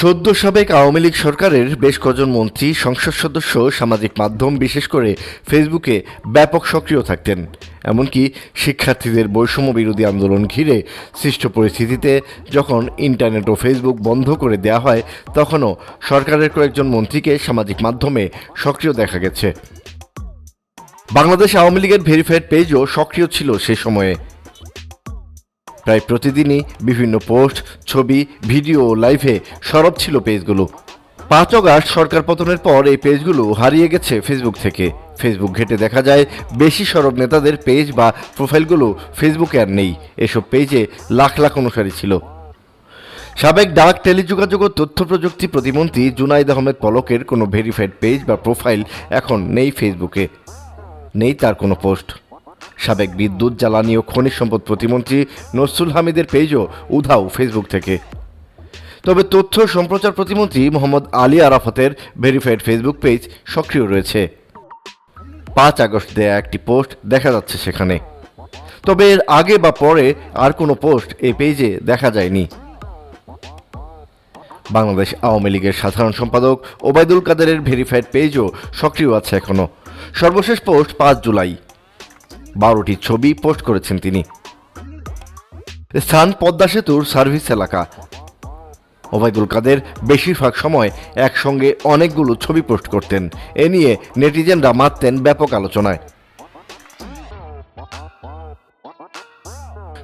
সদ্য সাবেক আওয়ামী লীগ সরকারের বেশ কজন মন্ত্রী, সংসদ সদস্য, সামাজিক মাধ্যম, বিশেষ করে ফেসবুকে ব্যাপক সক্রিয় থাকতেন। এমনকি শিক্ষার্থীদের বৈষম্য বিরোধী আন্দোলন ঘিরে সৃষ্ট পরিস্থিতিতে যখন ইন্টারনেট ও ফেসবুক বন্ধ করে দেওয়া হয়, তখনও সরকারের কয়েকজন মন্ত্রীকে সামাজিক মাধ্যমে সক্রিয় দেখা গেছে। বাংলাদেশ আওয়ামী লীগের ভেরিফাইড পেজও সক্রিয় ছিল সে সময়ে। প্রায় প্রতিদিনই বিভিন্ন পোস্ট, ছবি, ভিডিও ও লাইভে সরব ছিল পেজগুলো। পাঁচ অগাস্ট সরকার পতনের পর এই পেজগুলো হারিয়ে গেছে ফেসবুক থেকে। ফেসবুক ঘেটে দেখা যায়, বেশি সরব নেতাদের পেজ বা প্রোফাইলগুলো ফেসবুকে আর নেই। এসব পেজে লাখ লাখ অনুসারী ছিল। সাবেক ডাক, টেলিযোগাযোগ ও তথ্য প্রযুক্তি প্রতিমন্ত্রী জুনাইদ আহমেদ পলকের কোনো ভেরিফাইড পেজ বা প্রোফাইল এখন নেই ফেসবুকে নেই তার কোনো পোস্ট সাবেক বিদ্যুৎ, জ্বালানি ও খনিজ সম্পদ প্রতিমন্ত্রী নসরুল হামিদের পেজও উধাও ফেসবুক থেকে। তবে তথ্য সম্প্রচার প্রতিমন্ত্রী মোহাম্মদ আলী আরাফাতের ভেরিফাইড ফেসবুক পেজ সক্রিয় রয়েছে। পাঁচ আগস্ট দেয়া একটি পোস্ট দেখা যাচ্ছে সেখানে। তবে এর আগে বা পরে আর কোনো পোস্ট এই পেজে দেখা যায়নি। বাংলাদেশ আওয়ামী লীগের সাধারণ সম্পাদক ওবায়দুল কাদেরের ভেরিফাইড পেজও সক্রিয় আছে এখনও। সর্বশেষ পোস্ট পাঁচ জুলাই। বারোটি ছবি পোস্ট করেছেন তিনি। স্থান পদ্মা সেতুর সার্ভিস এলাকা। ওবায়দুল কাদের বেশিরভাগ সময় একসঙ্গে অনেকগুলো ছবি পোস্ট করতেন। এ নিয়ে নেটিজেনরা মারতেন ব্যাপক আলোচনায়।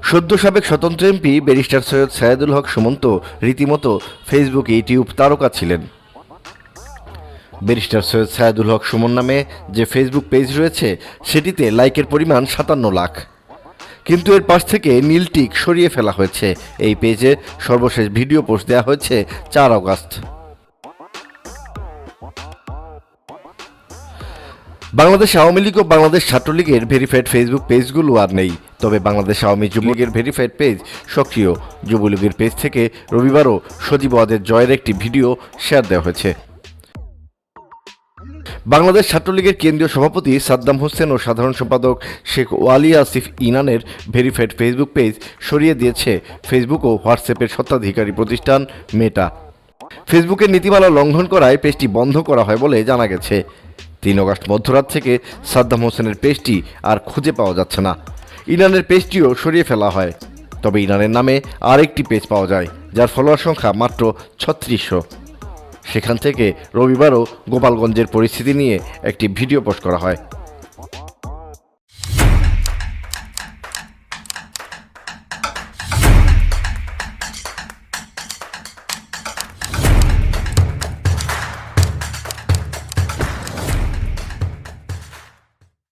সদ্য সাবেক স্বতন্ত্র এমপি ব্যারিস্টার সৈয়দ সায়েদুল হক সুমন্ত রীতিমতো ফেসবুক ইউটিউব তারকা ছিলেন। ব্যারিস্টার সৈয়দ সায়েদুল হক সুমন নামে যে ফেসবুক পেজ রয়েছে, সেটিতে লাইকের পরিমাণ সাতান্ন লাখ। কিন্তু এর পাশ থেকে নীলটিক সরিয়ে ফেলা হয়েছে। এই পেজে সর্বশেষ ভিডিও পোস্ট দেওয়া হয়েছে চার অগাস্ট বাংলাদেশ আওয়ামী লীগ ও বাংলাদেশ ছাত্রলীগের ভেরিফাইড ফেসবুক পেজগুলো আর নেই। তবে বাংলাদেশ আওয়ামী যুবলীগের ভেরিফাইড পেজ সক্রিয়। যুবলীগের পেজ থেকে রবিবারও সজীব ওয়াদের জয়ের একটি ভিডিও শেয়ার দেওয়া হয়েছে। বাংলাদেশ ছাত্রলীগের কেন্দ্রীয় সভাপতি সাদ্দাম হোসেন ও সাধারণ সম্পাদক শেখ ওয়ালি আসিফ ইনানের ভেরিফাইড ফেসবুক পেজ সরিয়ে দিয়েছে ফেসবুক ও হোয়াটসঅ্যাপের স্বত্বাধিকারী প্রতিষ্ঠান মেটা। ফেসবুকের নীতিমালা লঙ্ঘন করায় পেজটি বন্ধ করা হয় বলে জানা গেছে। তিন অগস্ট মধ্যরাত থেকে সাদ্দাম হোসেনের পেজটি আর খুঁজে পাওয়া যাচ্ছে না। ইরানের পেজটিও সরিয়ে ফেলা হয়। তবে ইরানের নামে আরেকটি পেজ পাওয়া যায়, যার ফলোয়ার সংখ্যা মাত্র ছত্রিশশো। সেখান থেকে রবিবারও গোপালগঞ্জের পরিস্থিতি নিয়ে একটি ভিডিও পোস্ট করা হয়।